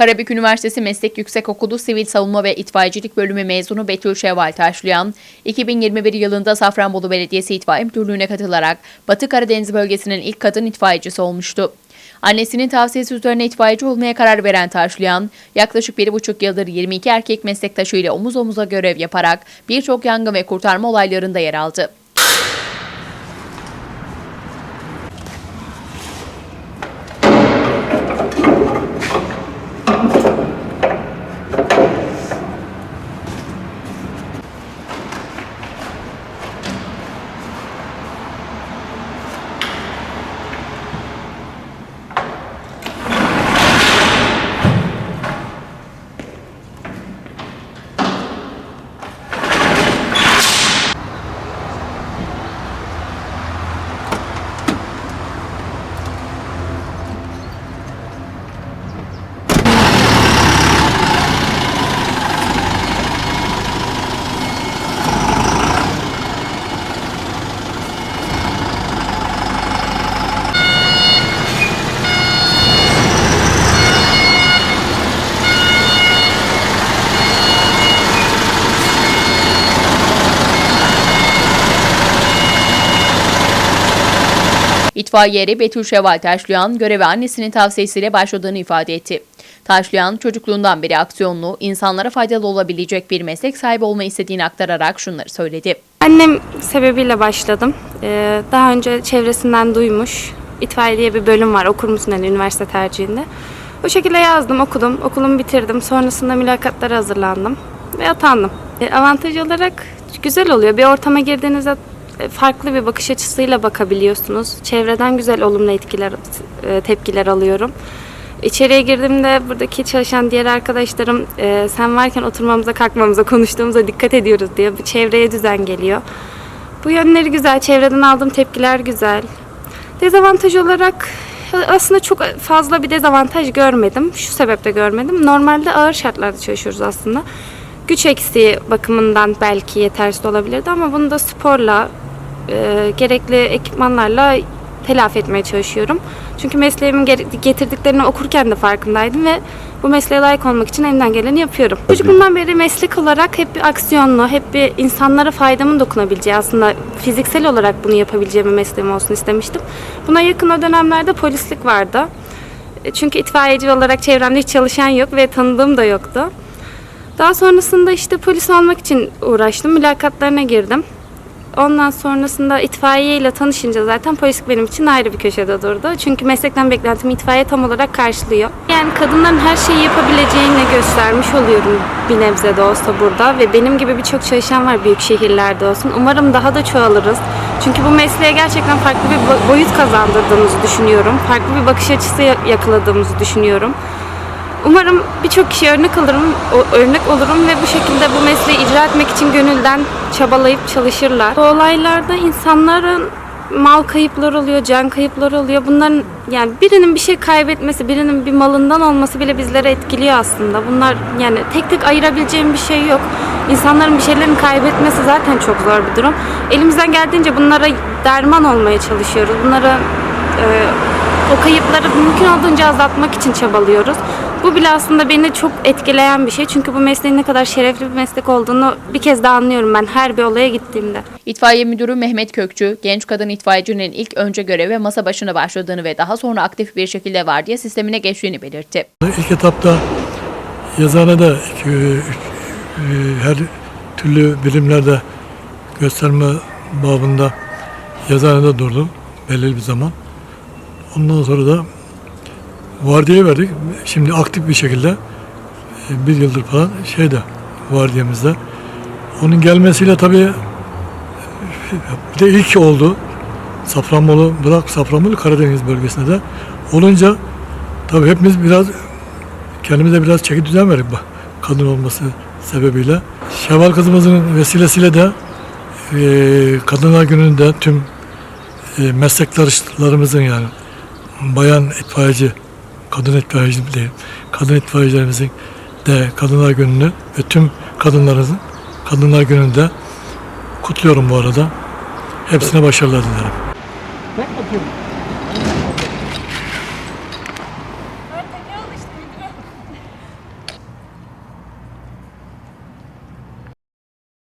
Karabük Üniversitesi Meslek Yüksekokulu Sivil Savunma ve İtfaiyecilik Bölümü mezunu Betül Şevval Taşlayan, 2021 yılında Safranbolu Belediyesi İtfaiye Müdürlüğü'ne katılarak Batı Karadeniz bölgesinin ilk kadın itfaiyecisi olmuştu. Annesinin tavsiyesi üzerine itfaiyeci olmaya karar veren Taşlayan, yaklaşık bir buçuk yıldır 22 erkek meslektaşıyla omuz omuza görev yaparak birçok yangın ve kurtarma olaylarında yer aldı. İtfaiye eri Betül Şevval Taşlayan göreve annesinin tavsiyesiyle başladığını ifade etti. Taşlayan çocukluğundan beri aksiyonlu, insanlara faydalı olabilecek bir meslek sahibi olmayı istediğini aktararak şunları söyledi. Annem sebebiyle başladım. Ee, daha önce çevresinden duymuş. İtfaiye diye bir bölüm var okur musun hani üniversite tercihinde. O şekilde yazdım, okudum. Okulumu bitirdim. Sonrasında mülakatlara hazırlandım ve atandım. E, avantaj olarak güzel oluyor. Bir ortama girdiğinizde farklı bir bakış açısıyla bakabiliyorsunuz. Çevreden güzel olumlu etkiler, e, tepkiler alıyorum. İçeriye girdiğimde buradaki çalışan diğer arkadaşlarım e, sen varken oturmamıza, kalkmamıza, konuştuğumuza dikkat ediyoruz diye bir çevreye düzen geliyor. Bu yönleri güzel, çevreden aldığım tepkiler güzel. Dezavantaj olarak e, aslında çok fazla bir dezavantaj görmedim. Şu sebeple görmedim. Normalde ağır şartlarda çalışıyoruz aslında. Güç eksiği bakımından belki yetersiz olabilirdi ama bunu da sporla, e, gerekli ekipmanlarla telafi etmeye çalışıyorum. Çünkü mesleğimin ge- getirdiklerini okurken de farkındaydım ve bu mesleğe layık olmak için elimden geleni yapıyorum. Çocukluğumdan beri meslek olarak hep bir aksiyonlu, hep bir insanlara faydamın dokunabileceği aslında fiziksel olarak bunu yapabileceğim bir mesleğim olsun istemiştim. Buna yakın o dönemlerde polislik vardı. E, Çünkü itfaiyeci olarak çevremde hiç çalışan yok ve tanıdığım da yoktu. Daha sonrasında işte polis olmak için uğraştım. Mülakatlarına girdim. Ondan sonrasında itfaiye ile tanışınca zaten polislik benim için ayrı bir köşede durdu. Çünkü meslekten beklentimi itfaiye tam olarak karşılıyor. Yani kadınların her şeyi yapabileceğini göstermiş oluyorum bir nebze de olsa burada. Ve benim gibi birçok çalışan var büyük şehirlerde olsun. Umarım daha da çoğalırız. Çünkü bu mesleğe gerçekten farklı bir bo- boyut kazandırdığımızı düşünüyorum. Farklı bir bakış açısı ya- yakaladığımızı düşünüyorum. Umarım birçok kişiye örnek o- örnek olurum ve bu şekilde bu mesleği icra etmek için gönülden çabalayıp çalışırlar. Bu olaylarda insanların mal kayıpları oluyor, can kayıpları oluyor. Bunların yani birinin bir şey kaybetmesi, birinin bir malından olması bile bizleri etkiliyor aslında. Bunlar yani tek tek ayırabileceğim bir şey yok. İnsanların bir şeylerini kaybetmesi zaten çok zor bir durum. Elimizden geldiğince bunlara derman olmaya çalışıyoruz. Bunlara e, o kayıpları mümkün olduğunca azaltmak için çabalıyoruz. Bu bile aslında beni çok etkileyen bir şey. Çünkü bu mesleğin ne kadar şerefli bir meslek olduğunu bir kez daha anlıyorum ben her bir olaya gittiğimde. İtfaiye Müdürü Mehmet Kökçü, genç kadın itfaiyecinin ilk önce göreve masa başına başladığını ve daha sonra aktif bir şekilde vardiya sistemine geçtiğini belirtti. İlk etapta üç, e, her türlü bilimlerde gösterme babında yazıhanede durdum belirli bir zaman. Ondan sonra da vardiya verdik. Şimdi aktif bir şekilde e, bir yıldır falan şeyde vardiyamızda. Onun gelmesiyle tabii e, bir de ilk oldu. Safranbolu, bırak Safranbolu Karadeniz bölgesinde de olunca tabii hepimiz biraz kendimize biraz çeki düzen verdik kadın olması sebebiyle. Şevval kızımızın vesilesiyle de e, Kadınlar Günü'nde tüm e, meslektaşlarımızın yani bayan itfaiyeci, kadın itfaiyeci değil, kadın itfaiyecilerimizin de Kadınlar Günü'nü ve tüm kadınlarımızın Kadınlar Günü'nde kutluyorum bu arada. Hepsine başarılar dilerim. Ben atıyorum.